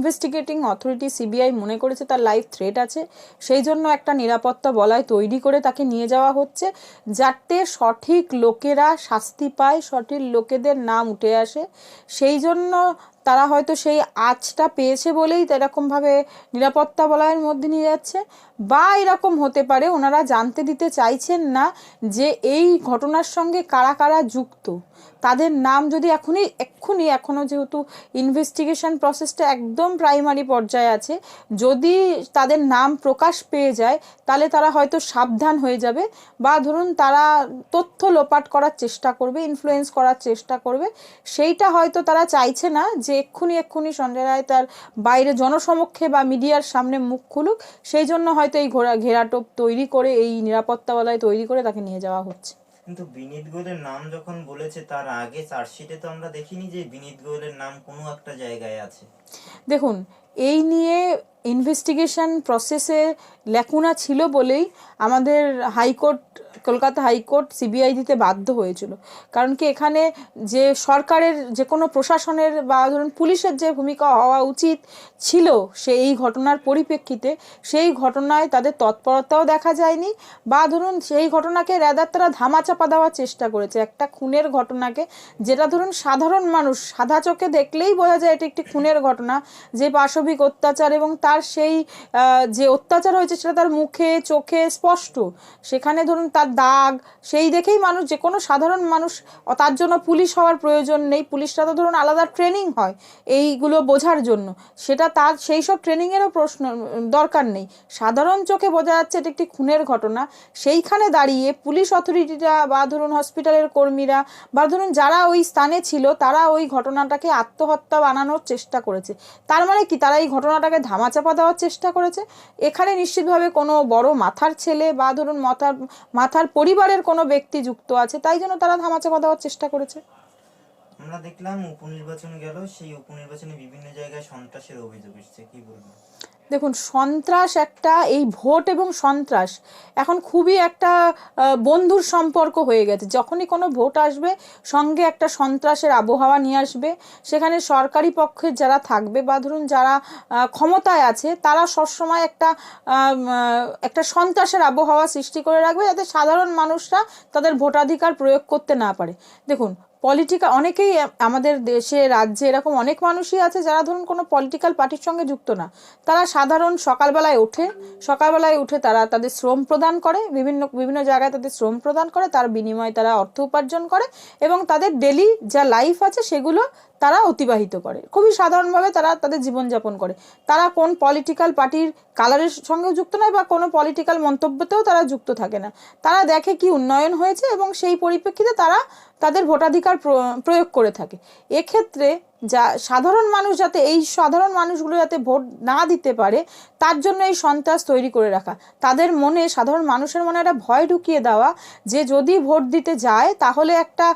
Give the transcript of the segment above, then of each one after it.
Investigating authority CBI মনে করেছে তার লাইফ থ্রেট আছে, সেই জন্য একটা নিরাপত্তা বলায় তৈরি করে তাকে নিয়ে যাওয়া হচ্ছে, যাতে সঠিক লোকেরা শাস্তি পায়, সঠিক লোকেদের নাম উঠে আসে। সেই জন্য তারা হয়তো সেই আঁচটা পেয়েছে বলেই এরকমভাবে নিরাপত্তা বলয়ের মধ্যে নিয়ে যাচ্ছে। বা এরকম হতে পারে, ওনারা জানতে দিতে চাইছেন না যে এই ঘটনার সঙ্গে কারা কারা যুক্ত। তাদের নাম যদি এখনই, এক্ষুনি এখনও যেহেতু ইনভেস্টিগেশন প্রসেসটা একদম প্রাইমারি পর্যায়ে আছে, যদি তাদের নাম প্রকাশ পেয়ে যায়, তাহলে তারা হয়তো সাবধান হয়ে যাবে বা ধরুন তারা তথ্য লোপাট করার চেষ্টা করবে ইনফ্লুয়েন্স করার চেষ্টা করবে, সেইটা হয়তো তারা চাইছে না যে এক্ষুনি এক্ষুনি সঞ্জয় রায় তার বাইরে জনসমক্ষে বা মিডিয়ার সামনে মুখ খুলুক সেই জন্য হয়তো এই ঘোরা ঘেরাটোপ তৈরি করে এই নিরাপত্তা বলয় তৈরি করে তাকে নিয়ে যাওয়া হচ্ছে। কিন্তু বিনীত গোয়েলের নাম যখন বলেছে তার আগে চার্জশিটে তো আমরা দেখিনি যে বিনীত গোয়েলের নাম কোনো একটা জায়গায় আছে। দেখুন এই নিয়ে ইনভেস্টিগেশন প্রসেসে ল্যাকুনা ছিল বলেই আমাদের হাইকোর্ট, কলকাতা হাইকোর্ট সিবিআই দিতে বাধ্য হয়েছিল। কারণ কি এখানে যে সরকারের যে কোনো প্রশাসনের বা ধরুন পুলিশের যে ভূমিকা হওয়া উচিত ছিল সে এই ঘটনার পরিপ্রেক্ষিতে, সেই ঘটনায় তাদের তৎপরতাও দেখা যায়নি বা ধরুন সেই ঘটনাকে রেদার তারা ধামাচাপা দেওয়ার চেষ্টা করেছে। একটা খুনের ঘটনাকে যেটা ধরুন সাধারণ মানুষ, সাদা চোখে দেখলেই বোঝা যায় এটি একটি খুনের ঘটনা, যে পাশবিক অত্যাচার এবং তার সেই যে অত্যাচার হয়েছে সেটা তার মুখে, চোখে স্পষ্ট। সেখানে ধরুন তার দাগ, সেই দেখেই মানুষ, যে কোনো সাধারণ মানুষ তার জন্য পুলিশ হওয়ার প্রয়োজন নেই। পুলিশরা তো ধরুন আলাদা ট্রেনিং হয় এইগুলো বোঝার জন্য। সেটা তার, সেই সব ট্রেনিংয়েরও প্রশ্ন দরকার নেই। সাধারণ চোখে বোঝা যাচ্ছে এটি একটি খুনের ঘটনা। সেইখানে দাঁড়িয়ে পুলিশ অথরিটিরা বা ধরুন হসপিটালের কর্মীরা বা ধরুন যারা ওই স্থানে ছিল, তারা ওই ঘটনাটাকে আত্মহত্যা বানানোর চেষ্টা করেছে। তার মানে কি? তারা এই ঘটনাটাকে ধামাচাপা দেওয়ার চেষ্টা করেছে। এখানে নিশ্চিতভাবে কোনো বড় মাথার ছেলে বা ধরুন মাথার মাথার পরিবারের কোনো ব্যক্তি যুক্ত আছে, তাই জন্য তারা ধামাচাপা দেওয়ার চেষ্টা করেছে। আমরা দেখলাম উপনির্বাচন গেল, সেই উপনির্বাচনে বিভিন্ন জায়গায় সন্ত্রাসের অভিযোগ এসেছে। কি বলব দেখুন, সন্ত্রাস একটা, এই ভোট এবং সন্ত্রাস এখন খুবই একটা বন্ধুর সম্পর্ক হয়ে গেছে। যখনই কোনো ভোট আসবে, সঙ্গে একটা সন্ত্রাসের আবহাওয়া নিয়ে আসবে। সেখানে সরকারি পক্ষের যারা থাকবে বা ধরুন যারা ক্ষমতায় আছে, তারা সবসময় একটা একটা সন্ত্রাসের আবহাওয়া সৃষ্টি করে রাখবে যাতে সাধারণ মানুষরা তাদের ভোটাধিকার প্রয়োগ করতে না পারে। দেখুন পলিটিক্যাল অনেকেই আমাদের দেশে, রাজ্যে এরকম অনেক মানুষই আছে যারা ধরুন কোনো পলিটিক্যাল পার্টির সঙ্গে যুক্ত না। তারা সাধারণ সকালবেলায় ওঠে, সকালবেলায় উঠে তারা তাদের শ্রম প্রদান করে, বিভিন্ন বিভিন্ন জায়গায় তাদের শ্রম প্রদান করে, তার বিনিময়ে তারা অর্থ উপার্জন করে এবং তাদের ডেলি যা লাইফ আছে সেগুলো তারা অতিবাহিত করে। খুবই সাধারণভাবে তারা তাদের জীবনযাপন করে। তারা কোন পলিটিক্যাল পার্টির কালারের সঙ্গেও যুক্ত নয় বা কোনো পলিটিক্যাল মন্তব্যতেও তারা যুক্ত থাকে না। তারা দেখে কি উন্নয়ন হয়েছে এবং সেই পরিপ্রেক্ষিতে তারা তাদের ভোটাধিকার প্র- প্রয়োগ করে থাকে। এক্ষেত্রে যা সাধারণ মানুষ যাতে, এই সাধারণ মানুষগুলো যাতে ভোট না দিতে পারে, তার জন্য এই সন্ত্রাস তৈরি করে রাখা। তাদের মনে, সাধারণ মানুষের মনে একটা ভয় ঢুকিয়ে দেওয়া যে যদি ভোট দিতে যায়, তাহলে একটা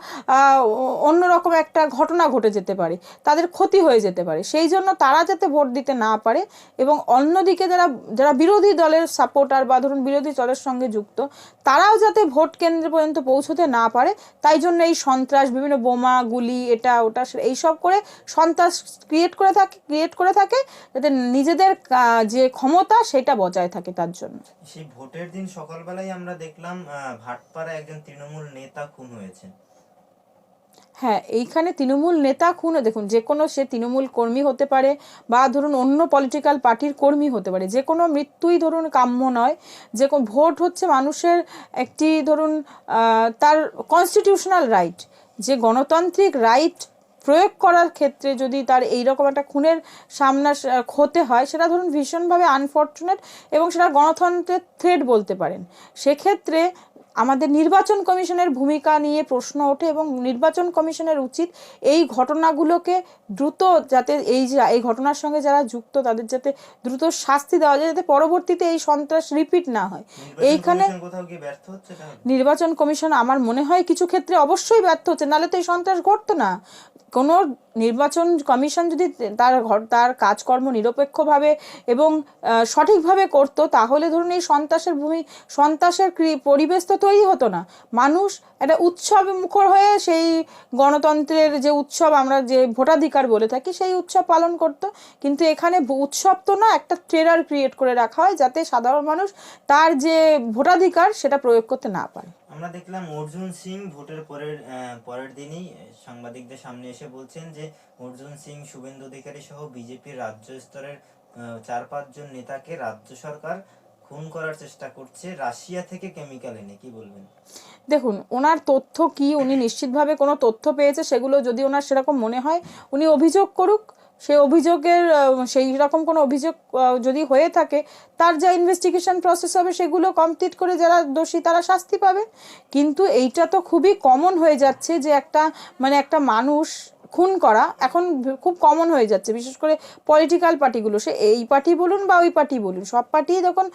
অন্যরকম একটা ঘটনা ঘটে যেতে পারে, তাদের ক্ষতি হয়ে যেতে পারে। সেই জন্য তারা যাতে ভোট দিতে না পারে এবং অন্যদিকে যারা যারা বিরোধী দলের সাপোর্টার বা ধরুন বিরোধী দলের সঙ্গে যুক্ত, তারাও যাতে ভোট কেন্দ্র পর্যন্ত পৌঁছতে না পারে, তাই জন্য এই সন্ত্রাস, বিভিন্ন বোমা, গুলি, এটা, ওটা এইসব করে সন্ত্রাস ক্রিয়েট করে থাকে ক্রিয়েট করে থাকে যাতে নিজেদের যে ক্ষমতা সেটা বজায় থাকে তার জন্য। সেই ভোটের দিন সকালবেলায় আমরা দেখলাম আহ, ভাটপাড়ায় একজন তৃণমূল নেতা খুন হয়েছে। হ্যাঁ এইখানে তৃণমূল নেতা খুনও দেখুন যে কোনো সে তৃণমূল কর্মী হতে পারে বা ধরুন অন্য পলিটিক্যাল পার্টির কর্মী হতে পারে যে কোনো মৃত্যুই ধরুন কাম্য নয়। যে কোনো ভোট হচ্ছে মানুষের একটি ধরুন আহ, তার কনস্টিটিউশনাল রাইট যে গণতান্ত্রিক রাইট প্রয়োগ করার ক্ষেত্রে যদি তার এইরকম একটা খুনের সামনা হতে হয় সেটা ধরুন ভীষণভাবে আনফর্চুনেট এবং সেটা গণতন্ত্রের থ্রেড বলতে পারেন। সেক্ষেত্রে আমাদের নির্বাচন কমিশনের ভূমিকা নিয়ে প্রশ্ন ওঠে এবং নির্বাচন কমিশনের উচিত এই ঘটনাগুলোকে দ্রুত যাতে এই যে এই ঘটনার সঙ্গে যারা যুক্ত তাদের যাতে দ্রুত শাস্তি দেওয়া যায় যাতে পরবর্তীতে এই সন্ত্রাস রিপিট না হয়। এইখানে নির্বাচন কমিশন আমার মনে হয় কিছু ক্ষেত্রে অবশ্যই ব্যর্থ হচ্ছে নাহলে তো এই সন্ত্রাস ঘটতো না। কোনো নির্বাচন কমিশন যদি তার ঘর- তার কাজকর্ম নিরপেক্ষভাবে এবং সঠিকভাবে করতো, তাহলে ধরুন এই সন্ত্রাসের ভূমি, সন্ত্রাসের পরিবেশ তো তৈরি হতো না। মানুষ একটা উৎসব মুখর হয়ে সেই গণতন্ত্রের যে উৎসব, আমরা যে ভোটাধিকার বলে থাকি, সেই উৎসব পালন করতো। কিন্তু এখানে উৎসব তো না, একটা ট্রেলার ক্রিয়েট করে রাখা হয় যাতে সাধারণ মানুষ তার যে ভোটাধিকার সেটা প্রয়োগ করতে না পারে। আমরা দেখলাম অর্জুন সিং ভোটের পরের পরের দিনই সাংবাদিকদের সামনে এসে বলছেন যে অর্জুন সিং, শুভেন্দু অধিকারী সহ বিজেপির রাজ্য স্তরের চার পাঁচজন নেতাকে রাজ্য সরকার খুন করার চেষ্টা করছে রাশিয়া থেকে কেমিক্যাল এনে, কি বলবেন? দেখুন, ওনার তথ্য কি, উনি নিশ্চিতভাবে কোনো তথ্য পেয়েছে সেগুলো যদি ওনার সেরকম মনে হয়, উনি অভিযোগ করুক সেই অভিযোগের সেই রকম কোনো অভিযোগ যদি হয়ে থাকে, তার যা ইনভেস্টিগেশন প্রসেস হবে, সেগুলো কমপ্লিট করে যারা দোষী, তারা শাস্তি পাবে। কিন্তু এইটা তো খুবই কমন হয়ে যাচ্ছে যে একটা মানে একটা মানুষ খুন করা এখন খুব কমন হয়ে যাচ্ছে। বিশেষ করে পলিটিক্যাল পার্টিগুলো সে এই পার্টি বলুন বা ওই পার্টি বলুন, সব পার্টি যখন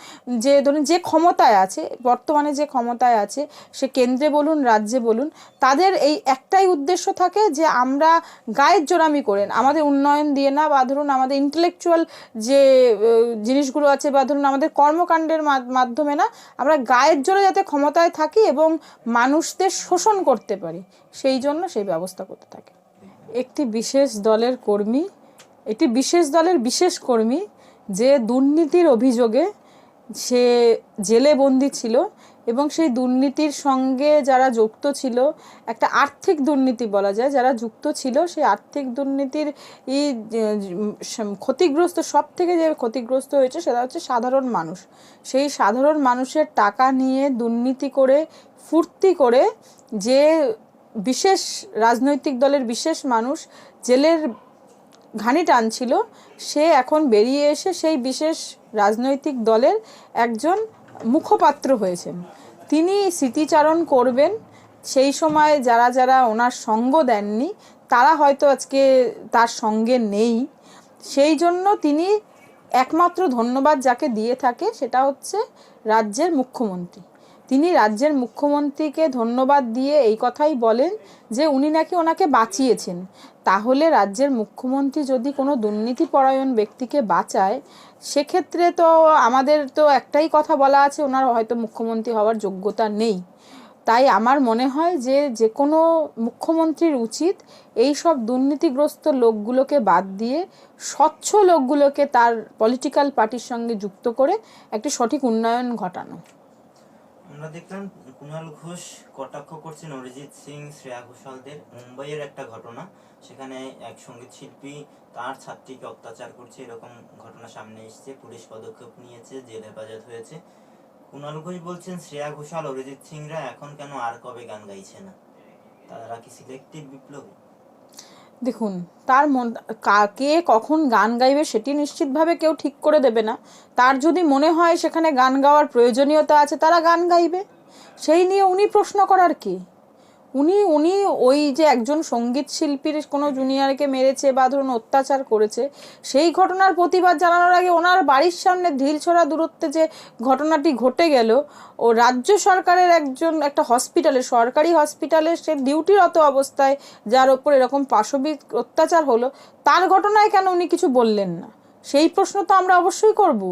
যে, ধরুন যে ক্ষমতায় আছে, বর্তমানে যে ক্ষমতায় আছে, সে কেন্দ্রে বলুন, রাজ্যে বলুন, তাদের এই একটাই উদ্দেশ্য থাকে যে আমরা গায়ের জোরামি করেন আমাদের উন্নয়ন দিয়ে না, বা ধরুন আমাদের ইন্টেলেকচুয়াল যে জিনিসগুলো আছে, বা ধরুন আমাদের কর্মকাণ্ডের মাধ্যমে না, আমরা গায়ের জোরে যাতে ক্ষমতায় থাকি এবং মানুষদের শোষণ করতে পারি, সেই জন্য সেই ব্যবস্থা করতে থাকে। একটি বিশেষ দলের কর্মী, একটি বিশেষ দলের বিশেষ কর্মী যে দুর্নীতির অভিযোগে সে জেলে বন্দি ছিল এবং সেই দুর্নীতির সঙ্গে যারা যুক্ত ছিল, একটা আর্থিক দুর্নীতি বলা যায়, যারা যুক্ত ছিল সেই আর্থিক দুর্নীতির সম- ক্ষতিগ্রস্ত সব থেকে যে ক্ষতিগ্রস্ত হয়েছে সেটা হচ্ছে সাধারণ মানুষ। সেই সাধারণ মানুষের টাকা নিয়ে দুর্নীতি করে, ফুর্তি করে যে বিশেষ রাজনৈতিক দলের বিশেষ মানুষ জেলের ঘানি টানছিল, সে এখন বেরিয়ে এসে সেই বিশেষ রাজনৈতিক দলের একজন মুখপাত্র হয়েছেন। তিনি স্মৃতিচারণ করবেন, সেই সময় যারা যারা ওনার সঙ্গ দেননি, তারা হয়তো আজকে তার সঙ্গে নেই। সেই জন্য তিনি একমাত্র ধন্যবাদ যাকে দিয়ে থাকে, সেটা হচ্ছে রাজ্যের মুখ্যমন্ত্রী। তিনি রাজ্যের মুখ্যমন্ত্রীকে ধন্যবাদ দিয়ে এই কথাই বলেন যে উনি নাকি ওনাকে বাঁচিয়েছেন। তাহলে রাজ্যের মুখ্যমন্ত্রী যদি কোনো দুর্নীতিপরায়ণ ব্যক্তিকে বাঁচায়, সেক্ষেত্রে তো আমাদের তো একটাই কথা বলা আছে, ওনার হয়তো মুখ্যমন্ত্রী হওয়ার যোগ্যতা নেই। তাই আমার মনে হয় যে যে কোনো মুখ্যমন্ত্রীর উচিত এই সব দুর্নীতিগ্রস্ত লোকগুলোকে বাদ দিয়ে স্বচ্ছ লোকগুলোকে তার পলিটিক্যাল পার্টির সঙ্গে যুক্ত করে একটি সঠিক উন্নয়ন ঘটানো। আমরা দেখলাম কুণাল ঘোষ কটাক্ষ করছেন অরিজিৎ সিং, শ্রেয়া ঘোষালদের। মুম্বাইয়ের একটা ঘটনা, সেখানে এক সংগীত শিল্পী তার ছাত্রীকে অত্যাচার করছে, এরকম ঘটনা সামনে এসেছে, পুলিশ পদক্ষেপ নিয়েছে, জেল হেফাজত হয়েছে। কুণাল ঘোষ বলছেন, শ্রেয়া ঘোষাল, অরিজিৎ সিংরা এখন কেন আর কবে গান গাইছে না? তারা কি সিলেক্টিভ বিপ্লবী? দেখুন, তার মন, কাকে কখন গান গাইবে সেটি নিশ্চিতভাবে কেউ ঠিক করে দেবে না। তার যদি মনে হয় সেখানে গান গাওয়ার প্রয়োজনীয়তা আছে, তারা গান গাইবে। সেই নিয়ে উনি প্রশ্ন করার কি? উনি উনি ওই যে একজন সংগীত শিল্পীর কোনো জুনিয়রকে মেরেছে বা ধরুন অত্যাচার করেছে, সেই ঘটনার প্রতিবাদ জানানোর আগে ওনার বাড়ির সামনে ঢিলছড়া দূরত্বে যে ঘটনাটি ঘটে গেল, ও রাজ্য সরকারের একজন, একটা হসপিটালে সরকারি হসপিটালে সে ডিউটিরত অবস্থায়, যার ওপর এরকম পাশবিক অত্যাচার হলো, তার ঘটনায় কেন উনি কিছু বললেন না? সেই প্রশ্ন তো আমরা অবশ্যই করব।